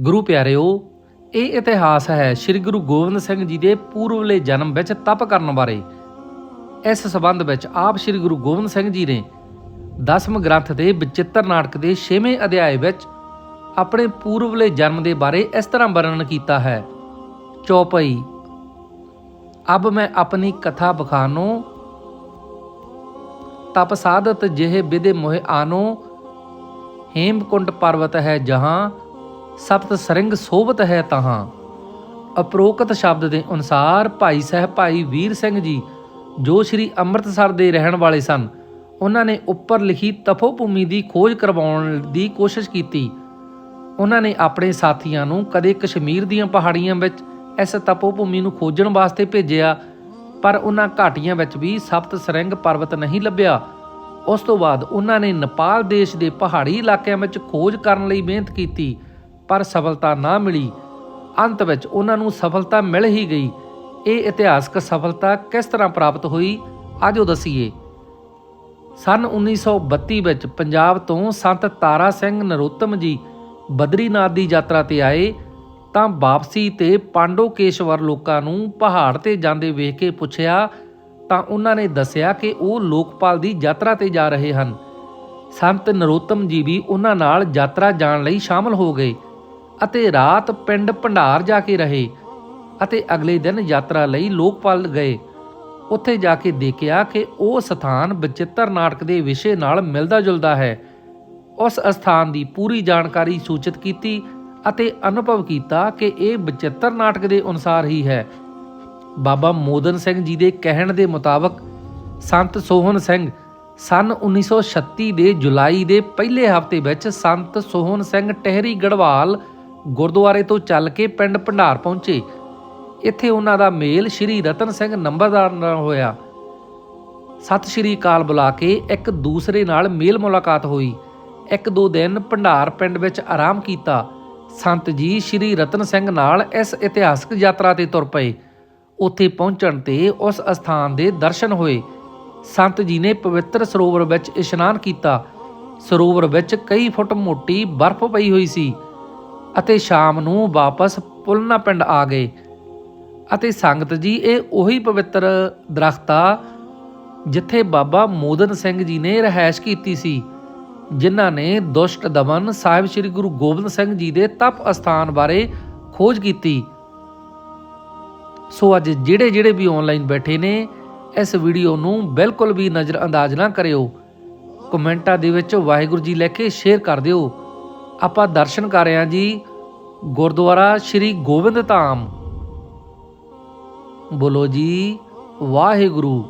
ਗੁਰੂ ਪਿਆਰਿਓ, ਇਹ ਇਤਿਹਾਸ ਹੈ ਸ੍ਰੀ ਗੁਰੂ ਗੋਬਿੰਦ ਸਿੰਘ ਜੀ ਦੇ ਪੂਰਵਲੇ ਜਨਮ ਵਿੱਚ ਤਪ ਕਰਨ ਬਾਰੇ। ਇਸ ਸਬੰਧ ਵਿੱਚ ਆਪ ਸ੍ਰੀ ਗੁਰੂ ਗੋਬਿੰਦ ਸਿੰਘ ਜੀ ਨੇ ਦਸਮ ਗ੍ਰੰਥ ਦੇ ਵਿਚਿੱਤਰ ਨਾਟਕ ਦੇ 6ਵੇਂ ਅਧਿਆਇ ਵਿੱਚ ਆਪਣੇ ਪੂਰਵਲੇ ਜਨਮ ਦੇ ਬਾਰੇ ਇਸ ਤਰ੍ਹਾਂ ਵਰਣਨ ਕੀਤਾ ਹੈ। ਚੌਪਈ, ਅਬ ਮੈਂ ਆਪਣੀ ਕਥਾ ਬਖਾਨੋ, ਤਪ ਸਾਧਤ ਜਿਹੇ ਵਿਦੇ ਮੋਹਿ ਆਨੋ ਹੇਮਕੁੰਡ ਪਰਵਤ ਹੈ ਜਹਾਂ ਸਪਤ ਸਰੰਗ ਸੋਭਤ ਹੈ ਤਹਾਂ। ਅਪਰੋਕਤ ਸ਼ਬਦ ਦੇ ਅਨੁਸਾਰ ਭਾਈ ਸਾਹਿਬ ਭਾਈ ਵੀਰ ਸਿੰਘ ਜੀ, ਜੋ ਸ੍ਰੀ ਅੰਮ੍ਰਿਤਸਰ ਦੇ ਰਹਿਣ ਵਾਲੇ ਸਨ, ਉਹਨਾਂ ਨੇ ਉੱਪਰ ਲਿਖੀ ਤਪੋ ਭੂਮੀ ਦੀ ਖੋਜ ਕਰਵਾਉਣ ਦੀ ਕੋਸ਼ਿਸ਼ ਕੀਤੀ। ਉਹਨਾਂ ਨੇ ਆਪਣੇ ਸਾਥੀਆਂ ਨੂੰ ਕਦੇ ਕਸ਼ਮੀਰ ਦੀਆਂ ਪਹਾੜੀਆਂ ਵਿੱਚ ਇਸ ਤਪੋ ਭੂਮੀ ਨੂੰ ਖੋਜਣ ਵਾਸਤੇ ਭੇਜਿਆ, ਪਰ ਉਹਨਾਂ ਘਾਟੀਆਂ ਵਿੱਚ ਵੀ ਸਪਤ ਸਰੰਗ ਪਰਬਤ ਨਹੀਂ ਲੱਭਿਆ। ਉਸ ਤੋਂ ਬਾਅਦ ਉਹਨਾਂ ਨੇ ਨੇਪਾਲ ਦੇਸ਼ ਦੇ ਪਹਾੜੀ ਇਲਾਕਿਆਂ ਵਿੱਚ ਖੋਜ ਕਰਨ ਲਈ ਮਿਹਨਤ ਕੀਤੀ। ਪਰ ਸਫਲਤਾ ਨਾ ਮਿਲੀ। ਅੰਤ ਵਿੱਚ ਉਹਨਾਂ ਨੂੰ ਸਫਲਤਾ ਮਿਲ ਹੀ ਗਈ। ਇਹ ਇਤਿਹਾਸਕ ਸਫਲਤਾ ਕਿਸ ਤਰ੍ਹਾਂ ਪ੍ਰਾਪਤ ਹੋਈ, ਅੱਜ ਆਜੋ ਦਸੀਏ। ਸਨ 1932 ਵਿੱਚ ਪੰਜਾਬ ਤੋਂ ਸੰਤ ਤਾਰਾ ਸਿੰਘ ਨਰੋਤਮ ਜੀ ਬਦਰੀਨਾਥ ਦੀ ਯਾਤਰਾ ਤੇ ਆਏ ਤਾਂ ਵਾਪਸੀ ਤੇ ਪਾਂਡੋਕੇਸ਼ਵਰ ਲੋਕਾਂ ਨੂੰ ਪਹਾੜ ਤੇ ਜਾਂਦੇ ਵੇਖ ਕੇ ਪੁੱਛਿਆ ਤਾਂ ਉਹਨਾਂ ਨੇ ਦੱਸਿਆ ਕਿ ਉਹ ਲੋਕਪਾਲ ਦੀ ਯਾਤਰਾ ਤੇ ਜਾ ਰਹੇ ਹਨ। ਸੰਤ ਨਰੋਤਮ ਜੀ ਵੀ ਉਹਨਾਂ ਨਾਲ ਯਾਤਰਾ ਜਾਣ ਲਈ ਸ਼ਾਮਲ ਹੋ ਗਏ। ਅਤੇ ਰਾਤ ਪਿੰਡ ਭੰਡਾਰ ਜਾ ਕੇ ਰਹੇ ਅਤੇ ਅਗਲੇ ਦਿਨ ਯਾਤਰਾ ਲਈ ਲੋਕਪਾਲ ਗਏ। ਉੱਥੇ ਜਾ ਕੇ ਦੇਖਿਆ ਕਿ ਉਹ ਸਥਾਨ ਬਚਿੱਤਰ ਨਾਟਕ ਦੇ ਵਿਸ਼ੇ ਨਾਲ ਮਿਲਦਾ ਜੁਲਦਾ ਹੈ। ਉਸ ਸਥਾਨ ਦੀ ਪੂਰੀ ਜਾਣਕਾਰੀ ਸੂਚਿਤ ਕੀਤੀ ਅਤੇ ਅਨੁਭਵ ਕੀਤਾ ਕਿ ਇਹ ਬਚਿੱਤਰ ਨਾਟਕ ਦੇ ਅਨੁਸਾਰ ਹੀ ਹੈ। ਬਾਬਾ ਮੋਦਨ ਸਿੰਘ ਜੀ ਦੇ ਕਹਿਣ ਦੇ ਮੁਤਾਬਕ, ਸੰਤ ਸੋਹਣ ਸਿੰਘ ਸਨ 1936 ਦੇ ਜੁਲਾਈ ਦੇ ਪਹਿਲੇ ਹਫ਼ਤੇ ਵਿੱਚ ਸੰਤ ਸੋਹਣ ਸਿੰਘ ਟਹਿਰੀ ਗੜਵਾਲ ਗੁਰਦੁਆਰੇ ਤੋਂ ਚੱਲ ਕੇ ਪਿੰਡ ਭੰਡਾਰ ਪਹੁੰਚੇ। ਇੱਥੇ ਉਹਨਾਂ ਦਾ ਮੇਲ ਸ਼੍ਰੀ ਰਤਨ ਸਿੰਘ ਨੰਬਰਦਾਰ ਨਾਲ ਹੋਇਆ। ਸਤਿ ਸ਼੍ਰੀ ਅਕਾਲ ਬੁਲਾ ਕੇ ਇੱਕ ਦੂਸਰੇ ਨਾਲ ਮੇਲ ਮੁਲਾਕਾਤ ਹੋਈ। ਇੱਕ ਦੋ ਦਿਨ ਭੰਡਾਰ ਪਿੰਡ ਵਿੱਚ ਆਰਾਮ ਕੀਤਾ। ਸੰਤ ਜੀ ਸ਼੍ਰੀ ਰਤਨ ਸਿੰਘ ਨਾਲ ਇਸ ਇਤਿਹਾਸਕ ਯਾਤਰਾ ਤੇ ਤੁਰ ਪਏ। ਉੱਥੇ ਪਹੁੰਚਣ ਤੇ ਉਸ ਅਸਥਾਨ ਦੇ ਦਰਸ਼ਨ ਹੋਏ। ਸੰਤ ਜੀ ਨੇ ਪਵਿੱਤਰ ਸਰੋਵਰ ਵਿੱਚ ਇਸ਼ਨਾਨ ਕੀਤਾ। ਸਰੋਵਰ ਵਿੱਚ ਕਈ ਫੁੱਟ ਮੋਟੀ ਬਰਫ਼ ਪਈ ਹੋਈ ਸੀ। ਅਤੇ ਸ਼ਾਮ ਨੂੰ ਵਾਪਸ ਪੁਲਨਾ ਪਿੰਡ ਆ ਗਏ। ਅਤੇ ਸੰਗਤ ਜੀ, ਇਹ ਉਹੀ ਪਵਿੱਤਰ ਦਰਖਤ ਆ, ਜਿੱਥੇ ਬਾਬਾ ਮੋਦਨ ਸਿੰਘ ਜੀ ਨੇ ਰਹਿائش ਕੀਤੀ ਸੀ, ਜਿਨ੍ਹਾਂ ਨੇ ਦੁਸ਼ਟ ਦਮਨ ਸਾਹਿਬ ਸ੍ਰੀ ਗੁਰੂ ਗੋਬਿੰਦ ਸਿੰਘ ਜੀ ਦੇ ਤਪ ਅਸਥਾਨ ਬਾਰੇ ਖੋਜ ਕੀਤੀ। ਸੋ ਅੱਜ ਜਿਹੜੇ ਜਿਹੜੇ ਵੀ ਆਨਲਾਈਨ ਬੈਠੇ ਨੇ, ਇਸ ਵੀਡੀਓ ਨੂੰ ਬਿਲਕੁਲ ਵੀ ਨਜ਼ਰ ਅੰਦਾਜ਼ ਨਾ ਕਰਿਓ। ਕਮੈਂਟਾਂ ਦੇ ਵਿੱਚ ਵਾਹਿਗੁਰੂ ਜੀ ਲੈ ਕੇ ਸ਼ੇਅਰ ਕਰ ਦਿਓ। ਆਪਾਂ ਦਰਸ਼ਨ ਕਰ ਰਹੇ ਹਾਂ ਜੀ ਗੁਰਦੁਆਰਾ ਸ੍ਰੀ ਗੋਬਿੰਦ ਧਾਮ। ਬੋਲੋ ਜੀ ਵਾਹਿਗੁਰੂ।